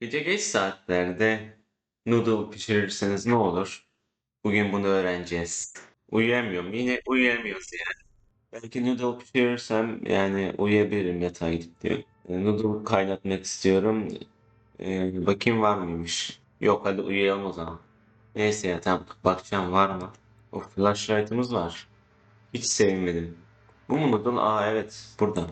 Gece geç saatlerde noodle pişirirseniz ne olur? Bugün bunu öğreneceğiz. Uyuyamıyorum. Yine uyuyamıyoruz yani. Belki noodle pişirirsem yani uyuyabilirim yatağa gidip diyor. E, Noodle kaynatmak istiyorum. E, bakayım var mıymış? Yok hadi uyuyalım o zaman. Neyse ya tamam bakacağım var mı? O flashlight'ımız var. Hiç sevinmedim. Bu mu noodle? Aa evet burada.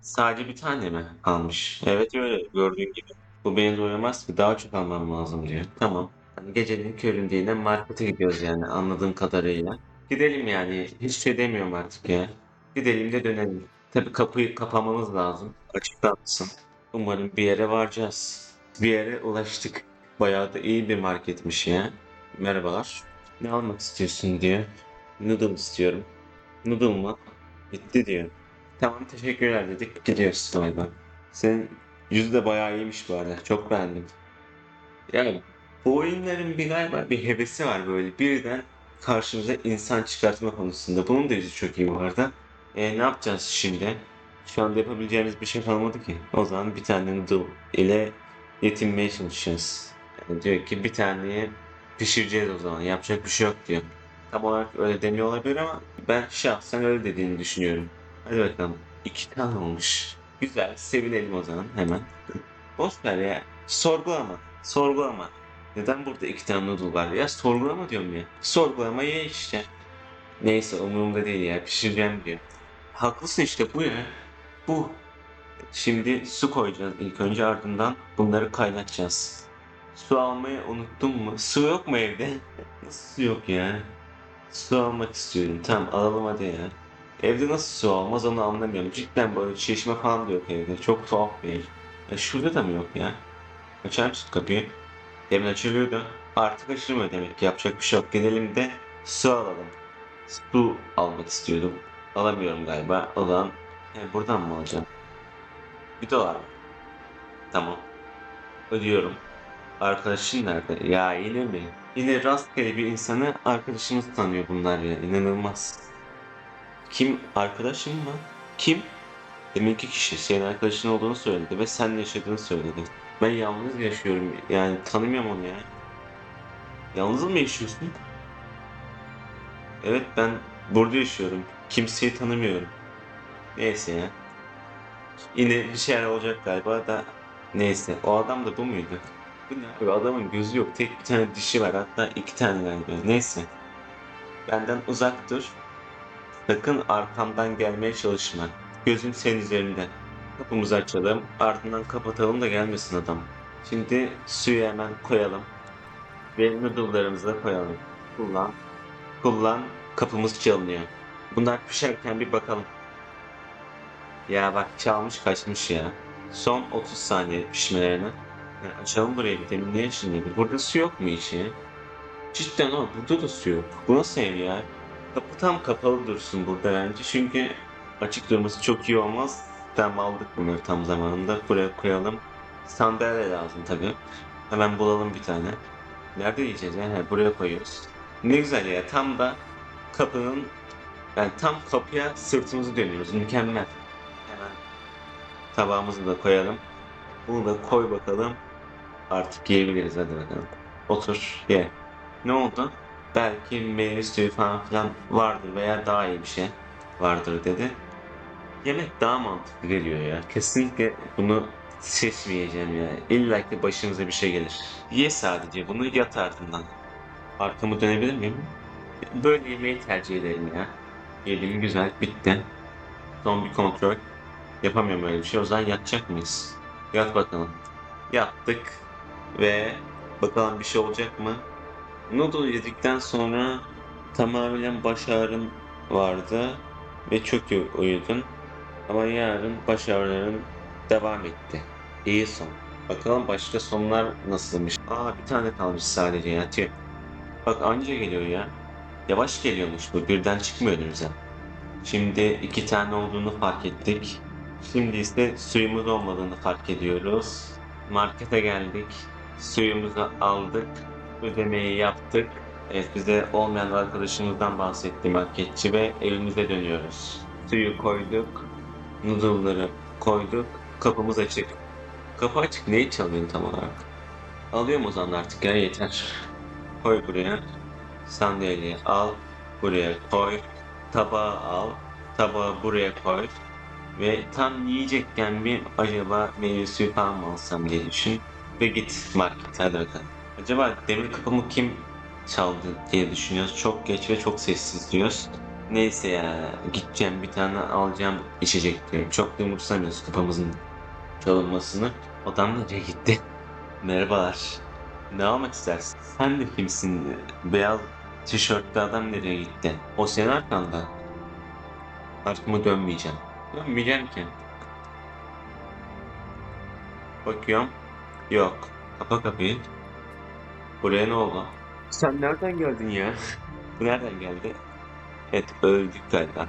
Sadece bir tane mi kalmış? Evet öyle gördüğün gibi. Bu beni doyurmaz ki daha çok almam lazım diyor. Tamam. Hani gecenin köründe markete gidiyoruz yani anladığım kadarıyla. Gidelim yani hiç şey demiyorum artık ya. Gidelim de dönelim. Tabii kapıyı kapamamız lazım. Açıkta mısın? Umarım bir yere varacağız. Bir yere ulaştık. Bayağı da iyi bir marketmiş ya. Merhabalar. Ne almak istiyorsun diyor. Noodle istiyorum. Noodle mı? Bitti diyor. Tamam teşekkürler dedik. Gidiyoruz galiba. Senin yüzü de bayağı iyiymiş bu arada. Çok beğendim. Yani bu oyunların bir galiba bir hevesi var böyle. Birden karşımıza insan çıkartma konusunda. Bunun da yüzü çok iyi bu arada. E, ne yapacağız şimdi? Şu anda yapabileceğimiz bir şey kalmadı ki. O zaman bir tane noodle ile yetinmeye çalışacağız. Yani diyor ki bir taneyi pişireceğiz o zaman. Yapacak bir şey yok diyor. Tam olarak öyle demiyor olabilir ama ben şahsen öyle dediğini düşünüyorum. Hadi bakalım. İki tane olmuş. Güzel. Sevinelim o zaman hemen. Boş ver ya. Sorgulama. Sorgulama. Neden burada iki tane noodle var ya? Sorgulama diyorum ya. Sorgulama ye işte. Neyse umurumda değil ya. Pişireceğim diyor. Haklısın işte bu ya. Bu. Şimdi su koyacağız ilk önce ardından bunları kaynatacağız. Su almayı unuttun mu? Su yok mu evde? Nasıl su yok ya? Su almak istiyorum. Tamam alalım hadi ya. Evde nasıl su olmaz onu anlamıyorum. Cidden böyle çeşme falan da yok evde. Çok tuhaf bir ev. Ya şurada da mı yok ya? Açar mısın kapıyı? Demin açılıyordu. Artık açılmıyor demek ki. Yapacak bir şey yok. Gidelim de su alalım. Su almak istiyordum. Alamıyorum galiba. O he, buradan mı alacağım? Bir dolar mı? Tamam. Ödüyorum. Arkadaşın nerede? Ya yine mi? Yine rastgele bir insanı arkadaşımız tanıyor bunlar ya. İnanılmaz. Kim? Arkadaşın mı? Kim? Deminki kişi senin arkadaşın olduğunu söyledi ve sen yaşadığını söyledi. Ben yalnız yaşıyorum. Yani tanımıyorum onu ya. Yalnız mı yaşıyorsun? Evet ben burada yaşıyorum. Kimseyi tanımıyorum. Neyse ya. Yine bir şeyler olacak galiba da neyse. O adam da bu muydu? Bu ne abi? Adamın gözü yok. Tek bir tane dişi var. Hatta iki tane galiba. Neyse. Benden uzak dur. Sakın arkamdan gelmeye çalışma. Gözüm senin üzerinde. Kapımızı açalım. Ardından kapatalım da gelmesin adam. Şimdi suyu hemen koyalım. Ve noodle'larımızı da koyalım. Kullan. Kullan. Kapımız çalınıyor. Bunlar pişerken bir bakalım. Ya bak çalmış kaçmış ya. Son 30 saniye pişmelerine. Ya açalım burayı bir demin ne yaşanıyordu? Burada su yok mu ya? Cidden ama burada da su yok. Bu nasıl ev ya? Kapı tam kapalı dursun burada bence çünkü açık durması çok iyi olmaz. Tam aldık bunları tam zamanında. Buraya koyalım. Sandalye lazım tabii. Hemen bulalım bir tane. Nerede yiyeceğiz ya? Ha, buraya koyuyoruz. Ne güzel ya tam da kapının yani tam kapıya sırtımızı dönüyoruz. Mükemmel. Hemen tabağımızı da koyalım. Bunu da koy bakalım. Artık yiyebiliriz hadi bakalım. Otur ye. Ne oldu? Belki meyve suyu falan filan vardır veya daha iyi bir şey vardır dedi. Yemek daha mantıklı geliyor ya. Kesinlikle bunu seçmeyeceğim ya. İlla ki başımıza bir şey gelir. Ye sadece bunu yat ardından. Arkamı dönebilir miyim? Böyle yemeği tercih ederim ya. Yedim güzel bitti. Son bir kontrol. Yapamıyorum öyle bir şey. O zaman yatacak mıyız? Yat bakalım. Yattık. Ve bakalım bir şey olacak mı? Noodle yedikten sonra tamamen baş ağrım vardı ve çok uyudum. Ama yarın baş ağrılarım devam etti. İyi son. Bakalım başka sonlar nasılmış. Aa bir tane kalmış sadece ya. Tüh. Bak anca geliyor ya. Yavaş geliyormuş bu. Birden çıkmıyor önümüze. Şimdi iki tane olduğunu fark ettik. Şimdi ise suyumuz olmadığını fark ediyoruz. Markete geldik. Suyumuzu aldık. Ödemeyi yaptık. Evet bize olmayan arkadaşımızdan bahsetti marketçi ve evimize dönüyoruz. Suyu koyduk. Noodle'ları koyduk. Kapımız açık. Kapı açık. Neyi çalıyorsun tam olarak? Alıyorum o zaman artık ya yeter. Koy buraya. Sandalyeyi al. Buraya koy. Tabağı al. Tabağı buraya koy. Ve tam yiyecekken bir acaba meyve suyu falan mı alsam diye düşün. Ve git markete hadi bakalım. Acaba demir kapımı kim çaldı diye düşünüyoruz. Çok geç ve çok sessiz diyoruz. Neyse ya gideceğim bir tane alacağım içecek diyorum. Çok da umursamıyoruz kapımızın çalınmasını. Adam nereye gitti? Merhabalar. Ne almak istersin? Sen de kimsin? Beyaz tişörtlü adam nereye gitti? O senin arkanda. Arkamı dönmeyeceğim. Dönmeyeceğim ki. Bakıyorum. Yok. Kapa kapıyı. Buraya ne oldu? Sen nereden geldin ya? Bu nereden geldi? Evet öldük galiba.